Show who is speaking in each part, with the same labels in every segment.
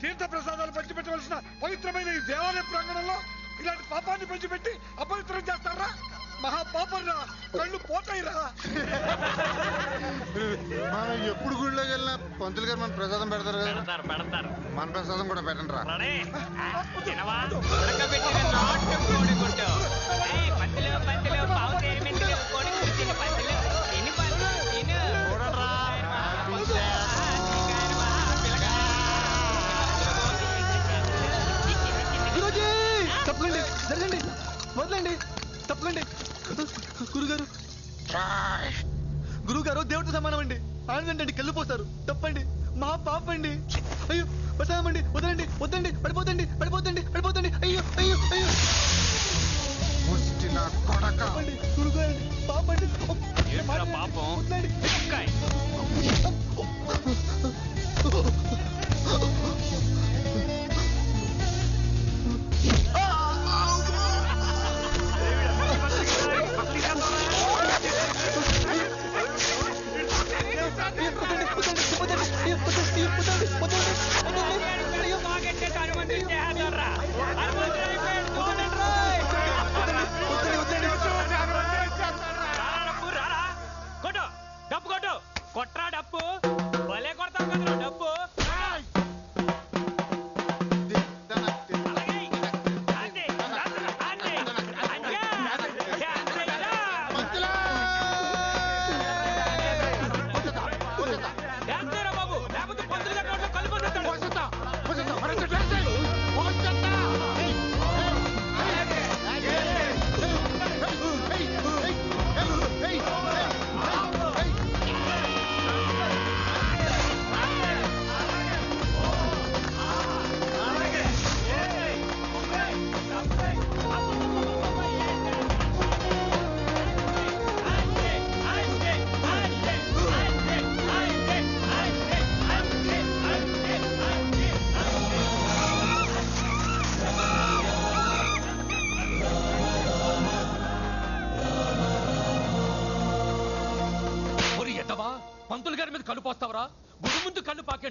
Speaker 1: తీర్థ ప్రసాదాలు పంచిపెట్టవలసిన పవిత్రమైన ఈ దేవాలయ ప్రాంగణంలో ఇలాంటి పాపాన్ని పంచిపెట్టి అపవిత్రం చేస్తారా? మహాపాపరా కళ్ళు పోతాయిరా.
Speaker 2: మనం ఎప్పుడు గుళ్ళో వెళ్ళినా పంతులు గారు మన ప్రసాదం పెడతారు
Speaker 3: పెడతారు
Speaker 2: మన ప్రసాదం కూడా పెట్టండి రా
Speaker 3: పెట్టిన నాటు
Speaker 4: తప్పకండి గురుగారు. గురుగారు దేవుడితో సమానం అండి. ఆనందండి కళ్ళు పోస్తారు. తప్పండి. మా పాపండి అయ్యో ప్రసాదమండి వదలండి వద్దండి పడిపోతండి పడిపోతండి పడిపోతండి. అయ్యో అయ్యో అయ్యో. గురుగారు పాపండి
Speaker 3: పాపం?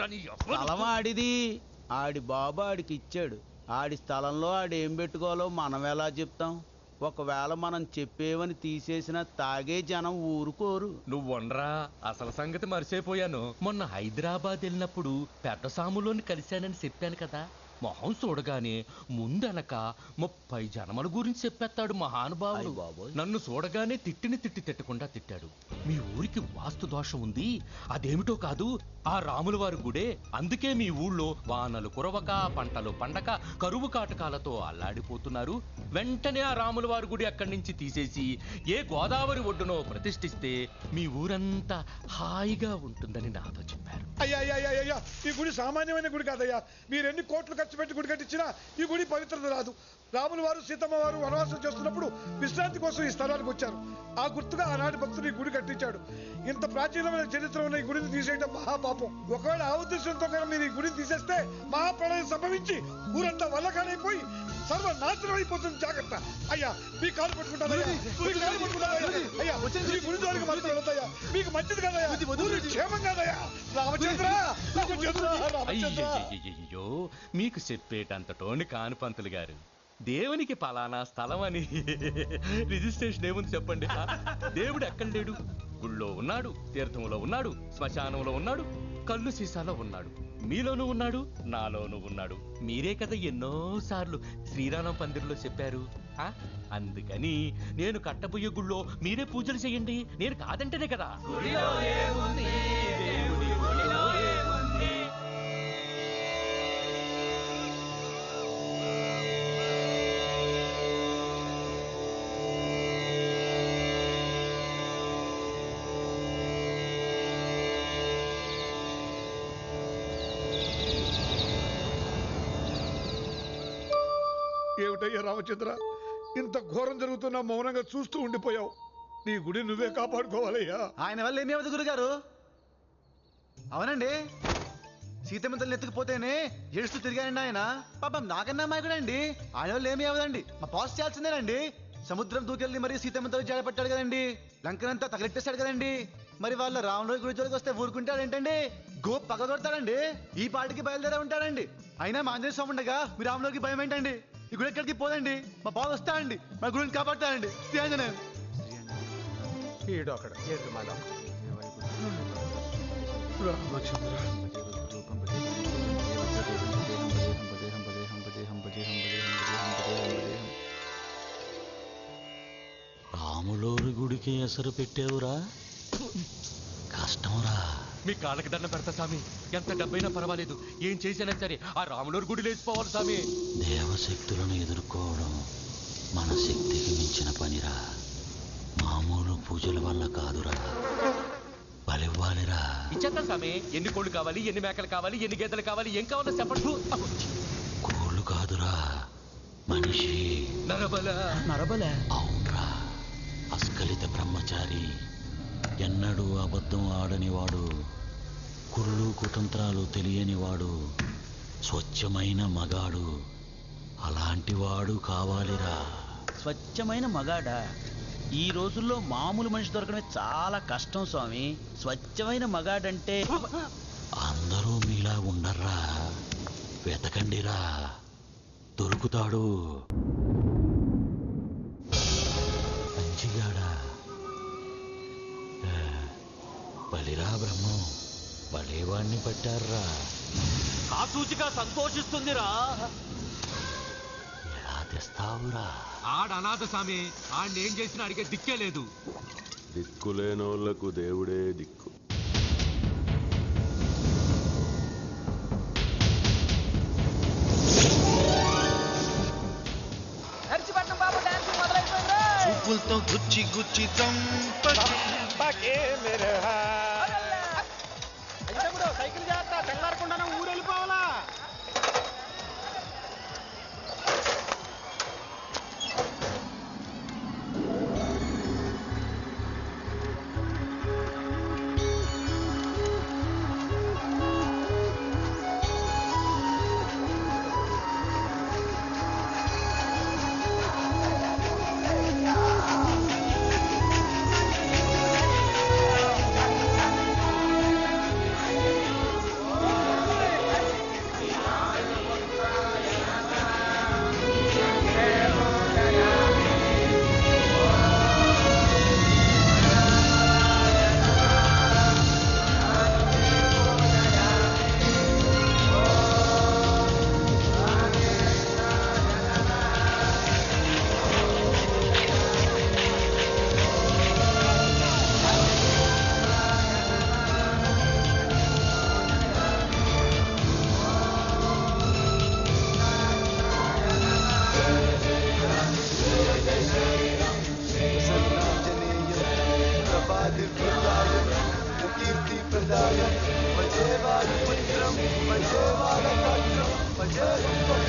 Speaker 3: నీ
Speaker 5: స్థలం ఆడిది. ఆడి బాబు ఆడికి ఇచ్చాడు. ఆడి స్థలంలో ఆడు ఏం పెట్టుకోవాలో మనం ఎలా చెప్తాం? ఒకవేళ మనం చెప్పేవని తీసేసిన తాగే జనం ఊరుకోరు.
Speaker 6: నువ్వు వండ్రా. అసలు సంగతి మర్చిపోయాను. మొన్న హైదరాబాద్ వెళ్ళినప్పుడు పెద్ద సాములోని కలిశానని చెప్పాను కదా. మొహం చూడగానే ముందనక ముప్పై జనమల గురించి చెప్పేస్తాడు మహానుభావుడు. నన్ను చూడగానే తిట్టిని తిట్టి తిట్టకుండా తిట్టాడు. మీ ఊరికి వాస్తు దోషం ఉంది. అదేమిటో కాదు ఆ రాముల వారి గుడే. అందుకే మీ ఊళ్ళో వానలు కురవక పంటలు పండక కరువు కాటకాలతో అల్లాడిపోతున్నారు. వెంటనే ఆ రాముల వారి గుడి అక్కడి నుంచి తీసేసి ఏ గోదావరి ఒడ్డునో ప్రతిష్ఠిస్తే మీ ఊరంతా హాయిగా ఉంటుందని నాతో చెప్పారు.
Speaker 1: అయ్యా అయ్యా అయ్యా అయ్యా ఈ గుడి సామాన్యమైన గుడి కాదయ్యా. మీరు ఎన్ని కోట్లు ఖర్చు పెట్టి గుడి కట్టించినా ఈ గుడి పవిత్రత రాదు. రాముల వారు సీతమ్మ వారు వనవాసం చేస్తున్నప్పుడు విశ్రాంతి కోసం ఈ స్థలానికి వచ్చారు. ఆ గుర్తుగా ఆనాటి భక్తుడు ఈ గుడి కట్టించాడు. ఇంత ప్రాచీనమైన చరిత్ర ఉన్న ఈ గుడిని తీసేయడం మహాపాపం. ఒకవేళ ఆ ఉద్దేశంతో కనుక మీరు ఈ గుడిని తీసేస్తే మహాప్రళయం సంభవించి ఊరంతా వల్లకానైపోయి సర్వనాశనం అయిపోతుంది. జాగ్రత్త. అయ్యా మీ కాలు పట్టుకుంటానయ్యా అయ్యా. ఈ గుడి జోలికి మాత్రం వెళ్ళొద్దయ్యా మీకు మంచిది కాదయ్యా ఊరి క్షేమం కాదయ్యా రామచంద్ర
Speaker 6: అయ్యయ్యో మీకు చెప్పేటంత టోని కాను పంతులు గారు. దేవునికి పలానా స్థలం అని రిజిస్ట్రేషన్ ఏముంది చెప్పండి? దేవుడు ఎక్కడ లేడు? గుళ్ళో ఉన్నాడు తీర్థంలో ఉన్నాడు శ్మశానంలో ఉన్నాడు కళ్ళు సీసాలో ఉన్నాడు. మీలోనూ ఉన్నాడు నాలోనూ ఉన్నాడు. మీరే కదా ఎన్నోసార్లు శ్రీరామ శ్రీరామం పందిరిలో చెప్పారు. ఆ? అందుకని నేను కట్టబోయే గుళ్ళో మీరే పూజలు చేయండి. నేను కాదంటేనే కదా.
Speaker 1: ఏమిటయ్యా రామచంద్ర? ఇంత ఘోరం జరుగుతున్నా మౌనంగా చూస్తూ ఉండిపోయావు. నీ గుడి నువ్వే కాపాడుకోవాలయ్యా.
Speaker 4: ఆయన వల్ల ఏమవుతుంది గురుగారు? అవునండి. సీతమ్మ తల్లి ఎత్తుకుపోతేనే ఏడుస్తూ తిరిగానండి ఆయన. పాపం నాకన్నా మాయకుడండి ఆయన వల్ల ఏమీ అవ్వదండి. మా పాస్ చేయాల్సిందేనండి. సముద్రం దూకెళ్ళి మరి సీతమ్మతో జాడపట్టాడు కదండి. లంకనంతా తగలెట్టేశాడు కదండి. మరి వాళ్ళ రాముడు గుడి జోలికి వస్తే ఊరుకుంటాడు ఏంటండి? గో పక్క కొడతాడండి ఈ పాటికి బయలుదేరే ఉంటాడండి. అయినా మా ఆంజనేయ స్వామి ఉండగా మీ రాములోకి భయం ఏంటండి? ఈ గుడి ఎక్కడికి పోదండి? మా బావ వస్తాడండి. మా గుడిని కాపాడతాడండి. శ్రీ ఆంజనేయం.
Speaker 1: ఈడొకడు ఎర్రమల
Speaker 7: రాములోరి గుడికి ఎసరు పెట్టావురా?
Speaker 6: మీ కాళ్ళకి దండం పెడతా స్వామి ఎంత డబ్బైనా పర్వాలేదు. ఏం చేసినా సరే ఆ రాములూరు గుడి లేచిపోవాలి స్వామి
Speaker 7: దేవశక్తులను ఎదుర్కోవడం మన శక్తికి మించిన పనిరా. మామూలు పూజల వల్ల కాదురా. బలివ్వాలిరా.
Speaker 6: ఇచ్చేద్దాం స్వామి ఎన్ని కోళ్ళు కావాలి ఎన్ని మేకలు కావాలి ఎన్ని గేదెలు కావాలి ఏం కావాలో చెప్పండి.
Speaker 7: కోళ్ళు కాదురా. మనిషి.
Speaker 6: నరబల.
Speaker 5: నరబలే.
Speaker 7: అవునరా. అస్కలిత బ్రహ్మచారి. ఎన్నడూ అబద్ధం ఆడనివాడు కుళ్ళు కుతంత్రాలు తెలియనివాడు స్వచ్ఛమైన మగాడు. అలాంటివాడు కావాలిరా.
Speaker 5: స్వచ్ఛమైన మగాడా? ఈ రోజుల్లో మామూలు మనిషి దొరకడమే చాలా కష్టం స్వామి. స్వచ్ఛమైన మగాడంటే
Speaker 7: అందరూ మీలా ఉండర్రా. వెతకండిరా. దొరుకుతాడు. బలిరా బ్రహ్మం బలేవాణ్ణి పట్టారా
Speaker 6: కాసూచిగా సంతోషిస్తుందిరా.
Speaker 7: ఎలా తెస్తావురా?
Speaker 6: ఆడ అనాథ స్వామి ఆడిని ఏం చేసినా అడిగే దిక్కే లేదు.
Speaker 8: దిక్కులేనోళ్ళకు దేవుడే దిక్కు.
Speaker 2: చూపులతో గుచ్చి గుచ్చి చంప
Speaker 1: బాకే మేరే హా 谁不是在崩溃的边缘